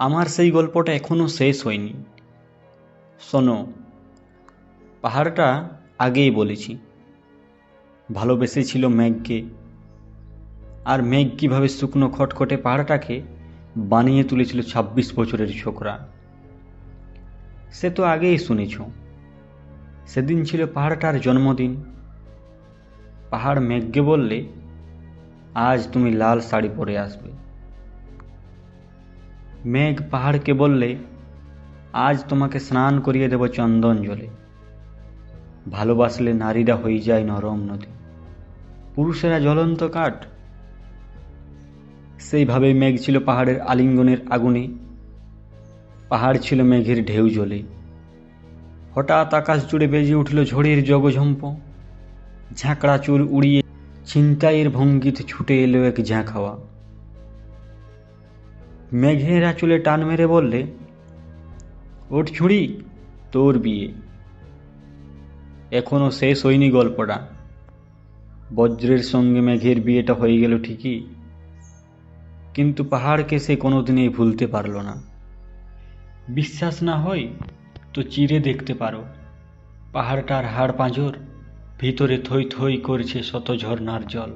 আমার সেই গল্পটা এখনও শেষ হয়নি। শোনো, পাহাড়টা আগেই বলেছি। ভালোবেসেছিল মেঘকে। আর মেঘ কীভাবে শুকনো খটখটে পাহাড়টাকে বানিয়ে তুলেছিল ছাব্বিশ বছরের ছোকরা। সে তো আগেই শুনেছ। সেদিন ছিল পাহাড়টার জন্মদিন। পাহাড় মেঘকে বললে, আজ তুমি লাল শাড়ি পরে আসবে। মেঘ পাহাড়কে বললে, আজ তোমাকে স্নান করিয়ে দেব চন্দন জলে ভালোবাসলে নারীরা হয়ে যায় নরম নদী। পুরুষেরা জ্বলন্ত কাঠ। সেইভাবেই মেঘ ছিল পাহাড়ের আলিঙ্গনের আগুনে। পাহাড় ছিল মেঘের ঢেউ জলে। হঠাৎ আকাশ জুড়ে বেজে উঠল ঝড়ের জগঝম্প। ঝাঁকড়া চুল উড়িয়ে ছিনতাইয়ের ভঙ্গিতে ছুটে এলো এক ঝাঁ খাওয়া মেঘের আঁচলে টান মেরে বললে, ওঠ ছুঁড়ি, তোর বিয়ে। এখনও শেষ হয়নি গল্পটা। বজ্রের সঙ্গে মেঘের বিয়েটা হয়ে গেল ঠিকই। কিন্তু পাহাড়কে সে কোনোদিনই ভুলতে পারল না। বিশ্বাস না হয় তো চিরে দেখতে পারো। পাহাড়টার হাড় পাঁজর ভিতরে থই থই করছে শত ঝর্নার জল।